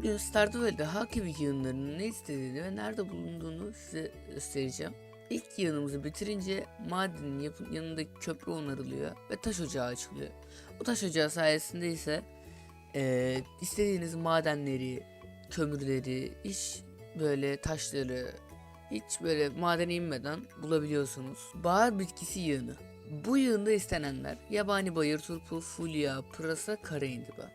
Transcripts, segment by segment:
Bugün Stardew Hakibi yığınlarının ne istediğini ve nerede bulunduğunu size göstereceğim. İlk yığınımızı bitirince madenin yanındaki köprü onarılıyor ve taş ocağı açılıyor. Bu taş ocağı sayesinde ise eee, istediğiniz madenleri, kömürleri, hiç böyle taşları, hiç böyle madene inmeden bulabiliyorsunuz. Bahar bitkisi yığını. Bu yığında istenenler yabani bayır turpu, fulya, pırasa, kara indiba.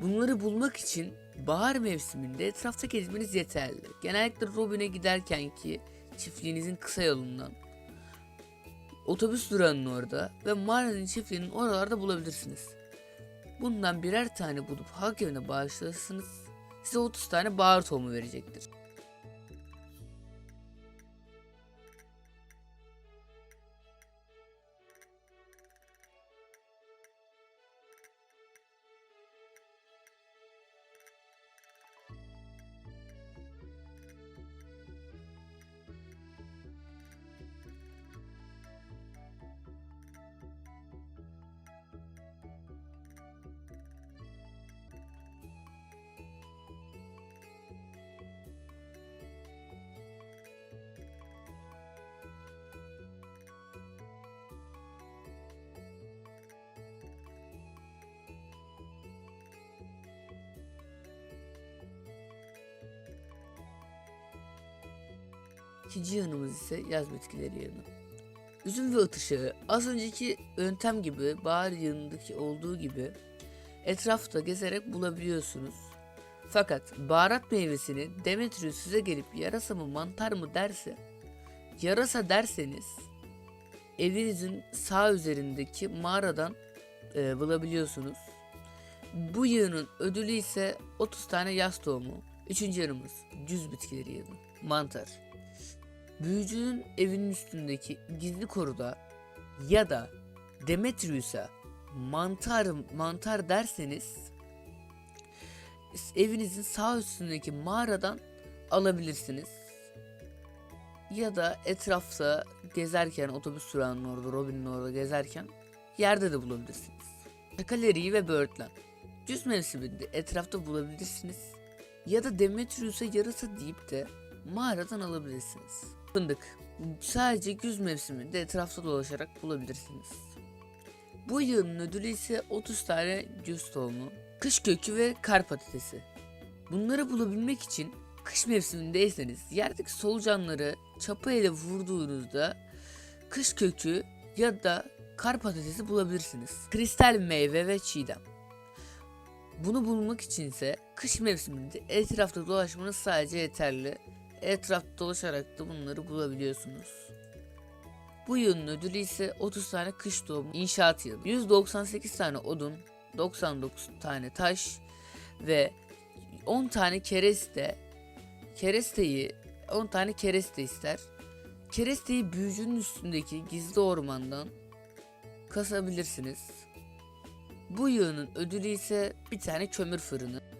Bunları bulmak için bahar mevsiminde etrafta gezmeniz yeterli. Genellikle Robin'e giderken ki çiftliğinizin kısa yolundan otobüs durağının orada ve mağaranın çiftliğinin oralarda bulabilirsiniz. Bundan birer tane bulup halk evine bağışlarsanız size 30 tane bahar tohumu verecektir. İkinci yanımız ise yaz bitkileri yanı. Üzüm ve ıtışağı az önceki yöntem gibi bahar yanındaki olduğu gibi etrafta gezerek bulabiliyorsunuz. Fakat baharat meyvesini Demetrius size gelip yarasa mı mantar mı derse yarasa derseniz evinizin sağ üzerindeki mağaradan e, bulabiliyorsunuz. Bu yığının ödülü ise 30 tane yaz tohumu. Üçüncü yanımız cüz bitkileri yığını. Mantar. Büyücünün evinin üstündeki gizli koruda ya da Demetrius'a mantar mantar derseniz evinizin sağ üstündeki mağaradan alabilirsiniz. Ya da etrafta gezerken otobüs durağının orada Robin'in orada gezerken yerde de bulabilirsiniz. Şakaleri ve böğürtlen. Cüz mevsiminde etrafta bulabilirsiniz. Ya da Demetrius'a yarasa deyip de mağaradan alabilirsiniz. Fındık. Sadece güz mevsiminde etrafta dolaşarak bulabilirsiniz. Bu yılın ödülü ise 30 tane cüz tohumu, kış kökü ve kar patatesi. Bunları bulabilmek için kış mevsimindeyseniz yerdeki solucanları çapa ile vurduğunuzda kış kökü ya da kar patatesi bulabilirsiniz. Kristal meyve ve çiğdem. Bunu bulmak içinse kış mevsiminde etrafta dolaşmanız sadece yeterli. Etrafta dolaşarak da bunları bulabiliyorsunuz. Bu yılın ödülü ise 30 tane kış doğumu inşaat yılı. 198 tane odun, 99 tane taş ve 10 tane kereste. Keresteyi 10 tane kereste ister. Keresteyi büyücünün üstündeki gizli ormandan kasabilirsiniz. Bu yığının ödülü ise bir tane kömür fırını.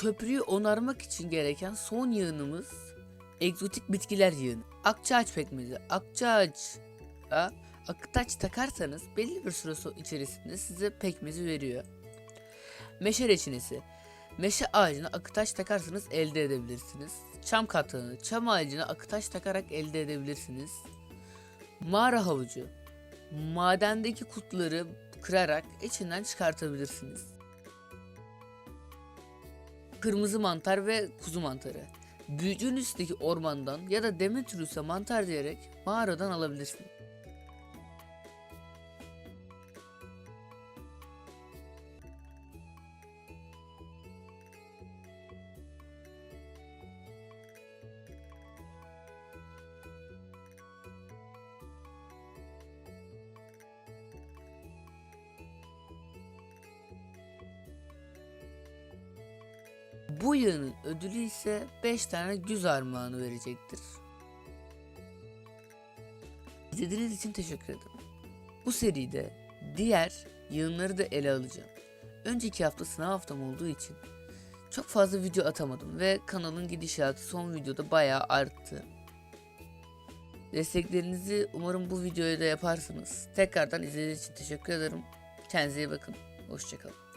Köprüyü onarmak için gereken son yığınımız egzotik bitkiler yığını. Akçaağaç pekmezi. Akçaağaç'a aktaç takarsanız belli bir süre içerisinde size pekmezi veriyor. Meşe reçinesi. Meşe ağacına aktaş takarsanız elde edebilirsiniz. Çam katığını, çam ağacına aktaş takarak elde edebilirsiniz. Mağara havucu. Madendeki kutları kırarak içinden çıkartabilirsiniz. Kırmızı mantar ve kuzu mantarı. büyücünün üstteki ormandan ya da Demetrius'a mantar diyerek mağaradan alabilirsin. Bu yığının ödülü ise 5 tane güz armağanı verecektir. İzlediğiniz için teşekkür ederim. Bu seride diğer yığınları da ele alacağım. Önceki hafta sınav haftam olduğu için çok fazla video atamadım ve kanalın gidişatı son videoda bayağı arttı. Desteklerinizi umarım bu videoya da yaparsınız. Tekrardan izlediğiniz için teşekkür ederim. Kendinize iyi bakın. Hoşçakalın.